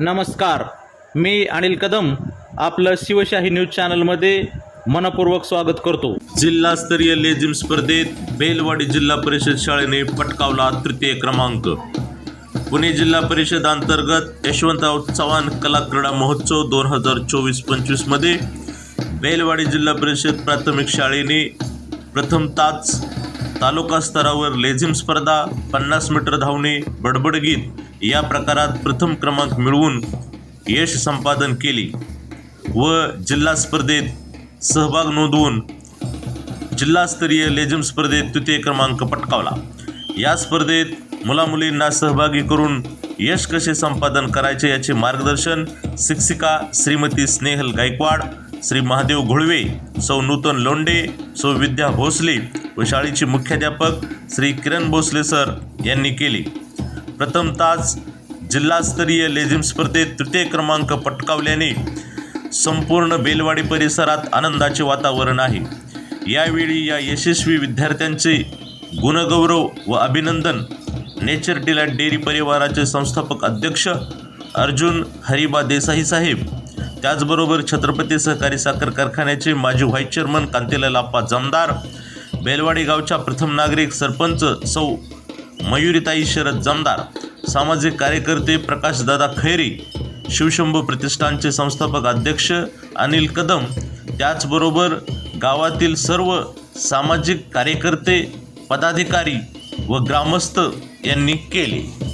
नमस्कार. मी अनिल कदम आपलं शिवशाही न्यूज चॅनलमध्ये मनपूर्वक स्वागत करतो. जिल्हास्तरीय लेझिम स्पर्धेत बेलवाडी जिल्हा परिषद शाळेने पटकावला तृतीय क्रमांक. पुणे जिल्हा परिषद अंतर्गत यशवंतराव चव्हाण कला क्रीडा महोत्सव दोन हजार चोवीस पंचवीसमध्ये बेलवाडी जिल्हा परिषद प्राथमिक शाळेने प्रथमताच तालुका स्तरावर लेझिम स्पर्धा पन्नास मीटर धावणे बडबडगीत या प्रकारात प्रथम क्रमांक मिळवून यश संपादन केले व जिल्हा स्पर्धेत सहभाग नोंदवून जिल्हास्तरीय लेझिम स्पर्धेत तृतीय क्रमांक पटकावला. या स्पर्धेत मुलामुलींना सहभागी करून यश कसे संपादन करायचे याचे मार्गदर्शन शिक्षिका श्रीमती स्नेहल गायकवाड श्री महादेव घोळवे सौ नूतन लोंडे सौ विद्या भोसले व शाळेचे मुख्याध्यापक श्री किरण भोसले सर यांनी केले. प्रथम तास जिल्हास्तरीय लेझिम स्पर्धेत तृतीय क्रमांक पटकावल्याने संपूर्ण बेलवाडी परिसरात आनंदाचे वातावरण आहे. यावेळी या यशस्वी विद्यार्थ्यांचे गुणगौरव व अभिनंदन नेचर डिलाइट डेअरी परिवाराचे संस्थापक अध्यक्ष अर्जुन हरिबा देसाई साहेब त्याचबरोबर छत्रपती सहकारी साखर कारखान्याचे माजी व्हाईस चेअरमन कांतीलाल आप्पा जमदार बेलवाडी गावच्या प्रथम नागरिक सरपंच सौ मयुरीताई शरद जमदार सामाजिक कार्यकर्ते प्रकाशदादा खैरी शिवशंभू प्रतिष्ठानचे संस्थापक अध्यक्ष अनिल कदम त्याचबरोबर गावातील सर्व सामाजिक कार्यकर्ते पदाधिकारी व ग्रामस्थ यांनी केले.